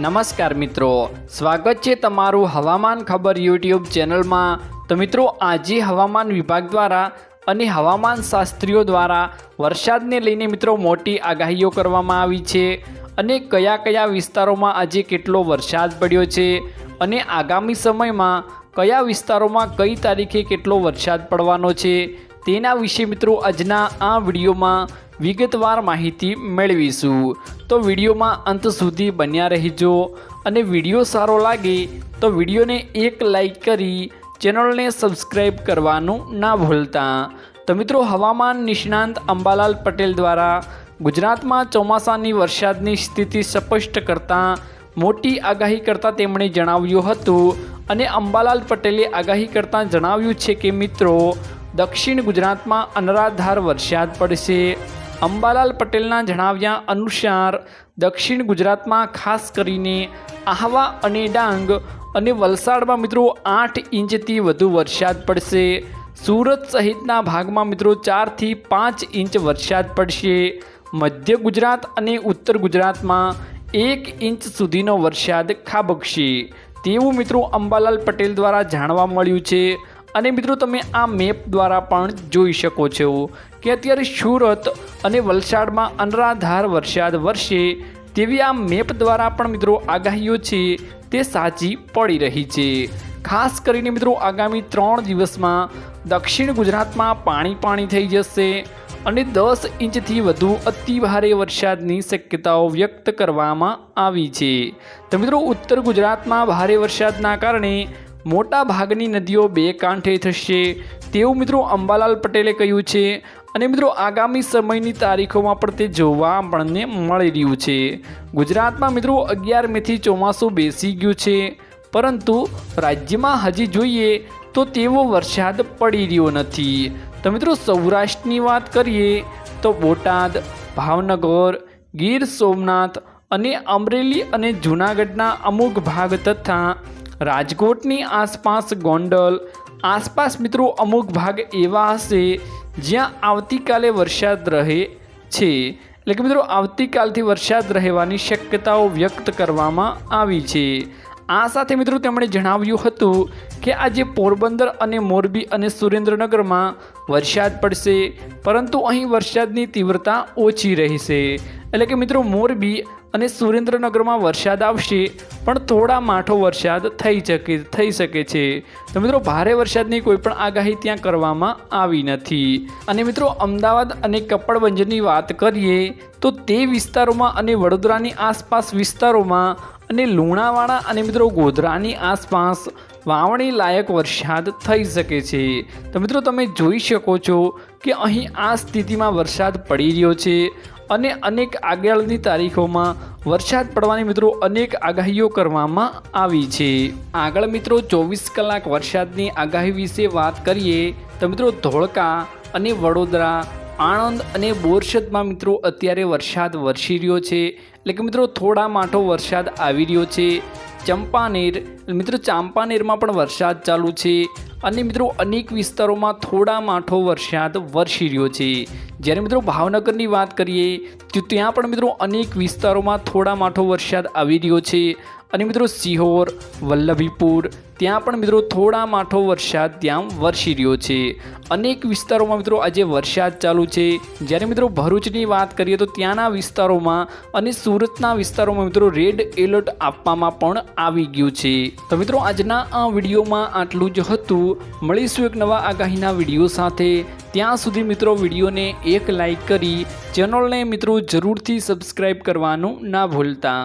નમસ્કાર મિત્રો. સ્વાગત છે તમારું હવામાન ખબર યુટ્યુબ ચેનલમાં. તો મિત્રો, આજે હવામાન વિભાગ દ્વારા અને હવામાન શાસ્ત્રીઓ દ્વારા વરસાદને લઈને મિત્રો મોટી આગાહીઓ કરવામાં આવી છે અને કયા કયા વિસ્તારોમાં આજે કેટલો વરસાદ પડ્યો છે અને આગામી સમયમાં કયા વિસ્તારોમાં કઈ તારીખે કેટલો વરસાદ પડવાનો છે તેના વિશે મિત્રો આજના આ વિડીયોમાં વિગતવાર માહિતી મેળવીશું. તો વિડીયોમાં અંત સુધી બન્યા રહેજો અને વીડિયો સારો લાગે તો વિડીયોને એક લાઈક કરી ચેનલને સબસ્ક્રાઈબ કરવાનું ના ભૂલતા. તો મિત્રો, હવામાન નિષ્ણાંત અંબાલાલ પટેલ દ્વારા ગુજરાતમાં ચોમાસાની વરસાદની સ્થિતિ સ્પષ્ટ કરતાં મોટી આગાહી કરતાં તેમણે જણાવ્યું હતું અને અંબાલાલ પટેલે આગાહી કરતાં જણાવ્યું છે કે મિત્રો, દક્ષિણ ગુજરાતમાં અનરાધાર વરસાદ પડશે. અંબાલાલ પટેલના જણાવ્યા અનુસાર, દક્ષિણ ગુજરાતમાં ખાસ કરીને આહવા અને ડાંગ અને વલસાડમાં મિત્રો આઠ ઇંચથી વધુ વરસાદ પડશે. સુરત સહિતના ભાગમાં મિત્રો ચારથી પાંચ ઇંચ વરસાદ પડશે. મધ્ય ગુજરાત અને ઉત્તર ગુજરાતમાં એક ઇંચ સુધીનો વરસાદ ખાબકશે. તેવું મિત્રો અંબાલાલ પટેલ દ્વારા જાણવા મળ્યું છે. અને મિત્રો તમે આ મેપ દ્વારા પણ જોઈ શકો છો કે અત્યારે સુરત અને વલસાડમાં અનરાધાર વરસાદ વરસે તેવી આ મેપ દ્વારા પણ મિત્રો આગાહીઓ છે તે સાચી પડી રહી છે. ખાસ કરીને મિત્રો આગામી ત્રણ દિવસમાં દક્ષિણ ગુજરાતમાં પાણી પાણી થઈ જશે અને દસ ઇંચથી વધુ અતિ ભારે વરસાદની શક્યતાઓ વ્યક્ત કરવામાં આવી છે. તો મિત્રો ઉત્તર ગુજરાતમાં ભારે વરસાદના કારણે મોટા ભાગની નદીઓ બે કાંઠે થશે. તેવું મિત્રો અંબાલાલ પટેલે કહ્યું છે. અને મિત્રો આગામી સમયની તારીખોમાં પણ તે જોવા આપણને મળી રહ્યું છે. ગુજરાતમાં મિત્રો અગિયાર મેથી ચોમાસું બેસી ગયું છે. પરંતુ રાજ્યમાં હજી જોઈએ તો તેવો વરસાદ પડી રહ્યો નથી. તો મિત્રો સૌરાષ્ટ્રની વાત કરીએ તો બોટાદ, ભાવનગર, ગીર સોમનાથ અને અમરેલી અને જૂનાગઢના અમુક ભાગ તથા રાજકોટની આસપાસ ગોંડલ, આસપાસ મિત્રો અમુક ભાગ એવા હશે જ્યાં આવતીકાલે વરસાદ રહે છે. એટલે કે મિત્રો, આવતીકાલથી વરસાદ રહેવાની શક્યતાઓ વ્યક્ત કરવામાં આવી છે. આ સાથે મિત્રો તેમણે જણાવ્યું હતું કે આજે પોરબંદર અને મોરબી અને સુરેન્દ્રનગરમાં વરસાદ પડશે, પરંતુ અહીં વરસાદની તીવ્રતા ઓછી રહેશે. એટલે કે મિત્રો મોરબી અને સુરેન્દ્રનગરમાં વરસાદ આવશે, પણ થોડા માઠો વરસાદ થઈ શકે થઈ શકે છે. તો મિત્રો ભારે વરસાદની કોઈ પણ આગાહી ત્યાં કરવામાં આવી નથી. અને મિત્રો અમદાવાદ અને કપડવંજની વાત કરીએ, તો તે વિસ્તારોમાં અને વડોદરાની આસપાસ વિસ્તારોમાં અને લુણાવાડા અને મિત્રો ગોધરાની આસપાસ વાવણી લાયક વરસાદ થઈ શકે છે. તો મિત્રો તમે જોઈ શકો છો કે અહીં આ સ્થિતિમાં વરસાદ પડી રહ્યો છે અને અનેક આગળની તારીખોમાં વરસાદ પડવાની મિત્રો અનેક આગાહીઓ કરવામાં આવી છે. આગળ મિત્રો ચોવીસ કલાક વરસાદની આગાહી વિશે વાત કરીએ તો મિત્રો ધોળકા અને વડોદરા, આણંદ અને બોરસદમાં મિત્રો અત્યારે વરસાદ વરસી રહ્યો છે. એટલે કે મિત્રો, થોડા માઠો વરસાદ આવી રહ્યો છે. ચંપાનેર, મિત્રો, ચાંપાનેરમાં પણ વરસાદ ચાલુ છે. અને મિત્રો, અનેક વિસ્તારોમાં થોડા માઠો વરસાદ વરસી રહ્યો છે. જ્યારે મિત્રો, ભાવનગરની વાત કરીએ, તો ત્યાં પણ મિત્રો અનેક વિસ્તારોમાં થોડા માઠો વરસાદ આવી રહ્યો છે. અને મિત્રો સિહોર, વલ્લભીપુર, ત્યાં પણ મિત્રો થોડા માઠો વરસાદ ત્યાં વરસી રહ્યો છે. અનેક વિસ્તારોમાં મિત્રો આજે વરસાદ ચાલુ છે. જ્યારે મિત્રો ભરૂચની વાત કરીએ તો ત્યાંના વિસ્તારોમાં અને સુરતના વિસ્તારોમાં મિત્રો રેડ એલર્ટ આપવામાં પણ આવી ગયું છે. તો મિત્રો આજના આ વિડીયોમાં આટલું જ હતું. મળીશું એક નવા આગાહીના વીડિયો સાથે. ત્યાં સુધી મિત્રો વિડીયોને એક લાઈક કરી, ચેનલને મિત્રો જરૂરથી સબસ્ક્રાઈબ કરવાનું ના ભૂલતા.